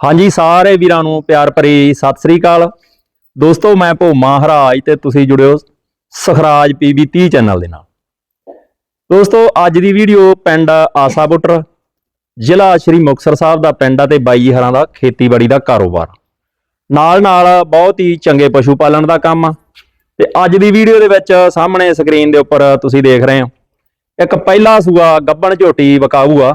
ਹਾਂਜੀ, ਸਾਰੇ ਵੀਰਾਂ ਨੂੰ ਪਿਆਰ ਭਰੀ ਸਤਿ ਸ੍ਰੀ ਅਕਾਲ। ਦੋਸਤੋ, ਮੈਂ ਭੋਮਾ ਹਰਾਜ ਤੇ ਤੁਸੀਂ ਜੁੜਿਓ ਸਖਰਾਜ ਪੀਬੀ 30 ਚੈਨਲ ਦੇ ਨਾਲ। ਦੋਸਤੋ, ਅੱਜ ਦੀ ਵੀਡੀਓ ਪਿੰਡ ਆਸਾ ਬੁੱਟਰ, ਜ਼ਿਲ੍ਹਾ ਸ਼੍ਰੀ ਮੁਕਤਸਰ ਸਾਹਿਬ ਦਾ ਪਿੰਡ ਆ ਤੇ ਬਾਈ ਹਰਾਂ ਦਾ ਖੇਤੀਬਾੜੀ ਦਾ ਕਾਰੋਬਾਰ। ਨਾਲ ਨਾਲ ਬਹੁਤ ਹੀ ਚੰਗੇ ਪਸ਼ੂ ਪਾਲਣ ਦਾ ਕੰਮ ਆ ਤੇ ਅੱਜ ਦੀ ਵੀਡੀਓ ਦੇ ਵਿੱਚ ਸਾਹਮਣੇ ਸਕਰੀਨ ਦੇ ਉੱਪਰ ਤੁਸੀਂ ਦੇਖ ਰਹੇ ਹੋ। ਇੱਕ ਪਹਿਲਾ ਸੂਆ ਗੱਬਣ ਝੋਟੀ ਵਕਾਊ ਆ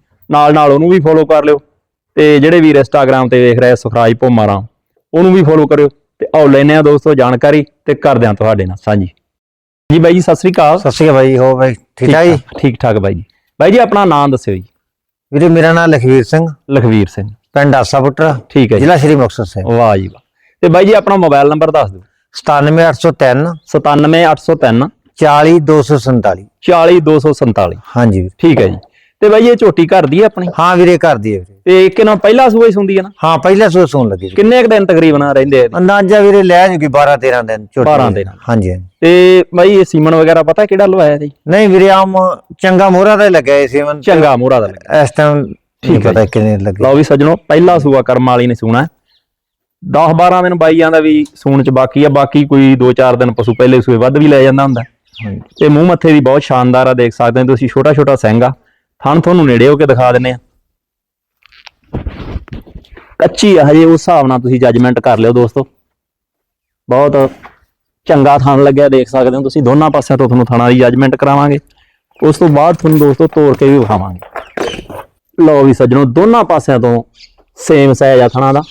ਨਾਲ ਨਾਲ ਉਹਨੂੰ ਵੀ ਫੋਲੋ ਕਰ ਲਿਓ। ਤੇ ਜਿਹੜੇ ਵੀਰ ਇੰਸਟਾਗ੍ਰam ਤੇ ਵੇਖ ਰਹੇ ਸੁਖਰਾਜ ਭੋਮਾਰਾ ਉਹਨੂੰ ਵੀ ਫੋਲੋ ਕਰਿਓ ਤੇ ਆਓ ਲੈਨੇ ਆ ਦੋਸਤੋ ਜਾਣਕਾਰੀ ਤੇ ਕਰਦੇ ਆ ਤੁਹਾਡੇ ਨਾਲ ਸਾਂਝੀ। ਜੀ ਬਾਈ ਜੀ ਸਤਿ ਸ੍ਰੀ ਅਕਾਲ। ਸਤਿ ਸ਼੍ਰੀ ਅਕਾਲ ਬਾਈ ਹੋ ਬਾਈ ਠੀਕ ਠਾਕ ਜੀ? ਠੀਕ ਠਾਕ ਬਾਈ ਜੀ। ਬਾਈ ਜੀ ਆਪਣਾ ਨਾਮ ਦੱਸਿਓ ਜੀ। ਵੀਰੇ ਮੇਰਾ ਨਾਮ ਲਖਵੀਰ ਸਿੰਘ। ਲਖਵੀਰ ਸਿੰਘ। ਪਿੰਡ ਆਸਾਪੁੱਟਰ ਠੀਕ ਹੈ ਜੀ। ਜ਼ਿਲ੍ਹਾ ਸ਼੍ਰੀ ਮੁਕਤਸਰ ਸਾਹਿਬ ਵਾਹ ਜੀ ਵਾਹ। ਤੇ ਬਾਈ ਜੀ ਆਪਣਾ ਮੋਬਾਈਲ ਨੰਬਰ ਦੱਸ ਦਿਓ। 97803 97803 40247 40247 ਹਾਂਜੀ। ਠੀਕ ਹੈ ਜੀ। ਤੇ ਬਾਈ ਇਹ ਝੋਟੀ ਘਰ ਦੀ ਹੈ ਆਪਣੀ? ਹਾਂ ਵੀਰੇ ਘਰ ਦੀ ਹੈ ਵੀਰੇ। ਤੇ ਕਿਨੋਂ ਪਹਿਲਾ ਸੂਆ ਹੀ ਸੁੰਦੀ ਹੈ ਨਾ? ਹਾਂ ਪਹਿਲਾਂ ਸੋ ਸੁਣ ਲੱਗੀ ਜੀ ਕਿੰਨੇ ਕੁ ਦਿਨ ਤਕਰੀਬਨ ਰਹਿੰਦੇ ਆ ਇਹਦੇ? ਅੰਦਾਜ਼ਾ ਵੀਰੇ ਲੈ ਜੂਗੀ 12 13 ਦਿਨ ਛੋਟੀ 12 ਦਿਨ। ਹਾਂਜੀ ਹਾਂਜੀ। ਤੇ ਬਾਈ ਇਹ ਸੀਮਨ ਵਗੈਰਾ ਪਤਾ ਕਿਹੜਾ ਲਵਾਇਆ ਜੀ ਨਹੀਂ ਵੀਰੇ ਆਮ ਚੰਗਾ ਮੋਹਰਾ ਦਾ ਹੀ ਲੱਗਿਆ ਇਹ ਸੀ ਮਨ ਚੰਗਾ ਮੋਹਰਾ ਦਾ ਲੱਗਾ ਇਸ ਟਾਈਮ ਠੀਕ ਠੀਕ ਹੈ ਪਤਾ ਕਿੰਨੇ ਲੱਗੇ। ਲਓ ਵੀ ਸੱਜਣੋ ਪਹਿਲਾ ਸੂਆ ਕਰਮ ਵਾਲੀ ਨੇ ਸੂਣਾ। 10 12 ਦਿਨ ਬਾਈਆਂ ਦਾ ਵੀ ਸੂਣ ਚ ਬਾਕੀ ਆ ਬਾਕੀ ਕੋਈ 2-4 ਦਿਨ ਪਸ਼ੂ ਪਹਿਲੇ ਸੂਏ ਵੱਧ ਵੀ ਲੈ ਜਾਂਦਾ ਹੁੰਦਾ। ਤੇ ਮੂੰਹ ਮੱਥੇ ਦੀ ਬਹੁਤ ਸ਼ਾਨਦਾਰ ਆ ਦੇਖ ਸਕਦੇ ਹੋ ਤੁਸੀਂ ਛੋਟਾ ਛੋਟਾ ਸਿੰਘ ਆ ਥਣ ਤੁਹਾਨੂੰ ਨੇੜੇ ਹੋ ਕੇ ਦਿਖਾ ਦਿੰਨੇ ਆ ਕੱਚੀ ਆ, ਹਜੇ ਉਸ ਹਿਸਾਬ ਨਾਲ ਤੁਸੀਂ ਜੱਜਮੈਂਟ ਕਰ ਲਿਓ ਦੋਸਤੋ। ਬਹੁਤ ਚੰਗਾ ਥਣ ਲੱਗਿਆ, ਦੇਖ ਸਕਦੇ ਹੋ ਤੁਸੀਂ। ਦੋਨਾਂ ਪਾਸਿਆਂ ਤੋਂ ਤੁਹਾਨੂੰ ਥਣਾਂ ਦੀ ਜੱਜਮੈਂਟ ਕਰਾਵਾਂਗੇ। ਉਸ ਤੋਂ ਬਾਅਦ ਤੁਹਾਨੂੰ ਦੋਸਤੋ ਤੋੜ ਕੇ ਵੀ ਵਿਖਾਵਾਂਗੇ। ਲਓ ਵੀ ਸੱਜਣੋ, ਦੋਨਾਂ ਪਾਸਿਆਂ ਤੋਂ ਸੇਮ ਸਾਈਜ਼ ਆ ਥਣਾਂ ਦਾ।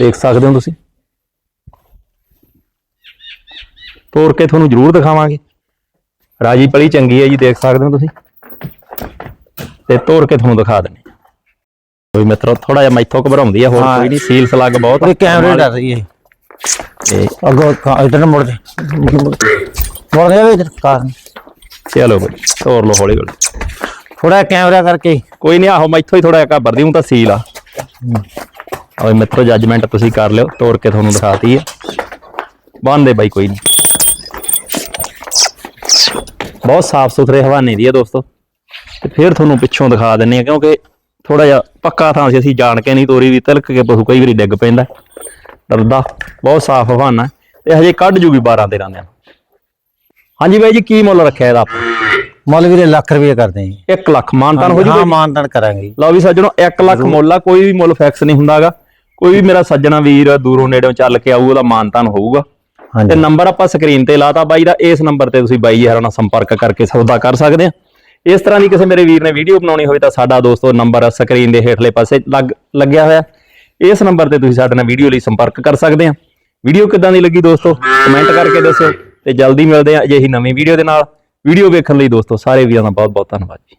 ਦੇਖ ਸਕਦੇ ਹੋ ਤੁਸੀਂ। ਤੋੜ ਕੇ ਤੁਹਾਨੂੰ ਜ਼ਰੂਰ ਦਿਖਾਵਾਂਗੇ। ਰਾਜੀ ਪਲੀ ਚੰਗੀ ਹੈ ਜੀ, ਦੇਖ ਸਕਦੇ ਹੋ ਤੁਸੀਂ। ਤੇ ਤੋੜ ਕੇ ਤੁਹਾਨੂੰ ਦਿਖਾ ਦਿੰਦੇ ਹਾਂ। ਕੋਈ ਮਿੱਤਰੋ ਥੋੜਾ ਜਿਹਾ ਮੈਥੋਂ ਘਬਰਾਉਂਦੀ ਆ ਹੋਰ। ਕੋਈ ਨਹੀਂ ਸੀਲ ਸਲੱਗ ਬਹੁਤ ਆ। ਕੈਮਰੇ ਡਰ ਰਹੀ ਹੈ ਤੇ ਅੱਗੋਂ ਕਾ- ਇੱਧਰ ਨੂੰ ਮੁੜ ਜਾ। ਮੁੜ ਜਾ ਵੀ ਇੱਧਰ ਕਾਰ ਚਲੋ ਬਈ ਤੋੜ ਲਓ ਹੌਲੀ ਹੌਲੀ। ਥੋੜਾ ਕੈਮਰਾ ਕਰਕੇ। ਕੋਈ ਨਹੀਂ ਆਹੋ ਮੈਥੋਂ ਹੀ ਥੋੜਾ ਜਿਹਾ ਘਬਰਦੀ ਹੂੰ ਤਾਂ ਸੀਲ ਆ। ਓਏ ਮਿੱਤਰੋ ਜੱਜਮੈਂਟ ਤੁਸੀਂ ਕਰ ਲਿਓ ਤੋੜ ਕੇ ਤੁਹਾਨੂੰ ਦਿਖਾਤੀ ਹੈ ਬੰਦੇ ਬਾਈ ਕੋਈ ਨਹੀਂ ਬਹੁਤ ਸਾਫ਼ ਸੁਥਰੇ ਹਵਾਨੇ ਦੀ ਹੈ ਦੋਸਤੋ। ਤੇ ਫਿਰ ਤੁਹਾਨੂੰ ਪਿੱਛੋਂ ਦਿਖਾ ਦਿੰਨੇ ਆ ਕਿਉਂਕਿ ਥੋੜਾ ਜਿਹਾ ਪੱਕਾ ਥਾਂ ਸੀ ਅਸੀਂ ਜਾਣ ਕੇ ਨਹੀਂ ਤੋਰੀ ਵੀ ਤਿਲਕ ਕੇ ਪਸ਼ੂ ਕਈ ਵਾਰੀ ਡਿੱਗ ਪੈਂਦਾ। ਡਰਦਾ ਬਹੁਤ ਸਾਫ਼ ਹਵਾਨਾ ਤੇ ਹਜੇ ਕੱਢ ਜੂਗੀ 12 13 ਦਿਨ। ਹਾਂਜੀ ਬਾਈ ਜੀ ਕੀ ਮੁੱਲ ਰੱਖਿਆ ਇਹਦਾ? ਮੁੱਲ ਵੀਰੇ ਲੱਖ ਰੁਪਏ ਕਰਦੇ ਜੀ। 1 ਲੱਖ ਮਾਨਤਾਨ ਹੋ ਜੂਗਾ ਹਾਂ ਮਾਨਤਨ ਕਰਾਂਗੇ। ਲਓ ਵੀ ਸੱਜਣੋ 1 ਲੱਖ ਮੁੱਲ ਆ ਕੋਈ ਵੀ ਮੁੱਲ ਫਿਕਸ ਨਹੀਂ ਹੁੰਦਾਗਾ। ਕੋਈ ਵੀ ਮੇਰਾ ਸੱਜਣਾ ਵੀਰ ਦੂਰੋਂ ਨੇੜੋਂ ਚੱਲ ਕੇ ਆਊ ਉਹਦਾ ਮਾਨਤਾਨ ਹੋਊਗਾ। ਤੇ ਨੰਬਰ ਆਪਾਂ ਸਕਰੀਨ ਤੇ ਲਾਤਾ ਬਾਈ ਦਾ ਇਸ ਨੰਬਰ ਤੇ ਤੁਸੀਂ ਬਾਈ ਜੀ ਹਰਾਂ ਨਾਲ ਸੰਪਰਕ ਕਰਕੇ ਸੌਦਾ ਕਰ ਸਕਦੇ ਆ ਇਸ ਤਰ੍ਹਾਂ ਦੀ ਕਿਸੇ ਮੇਰੇ ਵੀਰ ਨੇ ਵੀਡੀਓ ਬਣਾਉਣੀ ਹੋਵੇ ਤਾਂ ਸਾਡਾ ਦੋਸਤੋ ਨੰਬਰ ਸਕਰੀਨ ਦੇ ਹੇਠਲੇ ਪਾਸੇ ਲੱਗ, ਲੱਗਿਆ ਹੋਇਆ ਇਸ ਨੰਬਰ ਤੇ ਤੁਸੀਂ ਸਾਡੇ ਨਾਲ ਵੀਡੀਓ ਲਈ ਸੰਪਰਕ ਕਰ ਸਕਦੇ ਆ। ਵੀਡੀਓ ਕਿੱਦਾਂ ਦੀ ਲੱਗੀ ਦੋਸਤੋ? ਕਮੈਂਟ ਕਰਕੇ ਦੱਸਿਓ ਤੇ ਜਲਦੀ ਮਿਲਦੇ ਆ ਅਜਿਹੀ ਨਵੀਂ ਵੀਡੀਓ ਦੇ ਨਾਲ। ਵੀਡੀਓ ਵੇਖਣ ਲਈ ਦੋਸਤੋ, ਸਾਰੇ ਵੀਰਾਂ ਦਾ ਬਹੁਤ ਬਹੁਤ ਧੰਨਵਾਦ ਜੀ।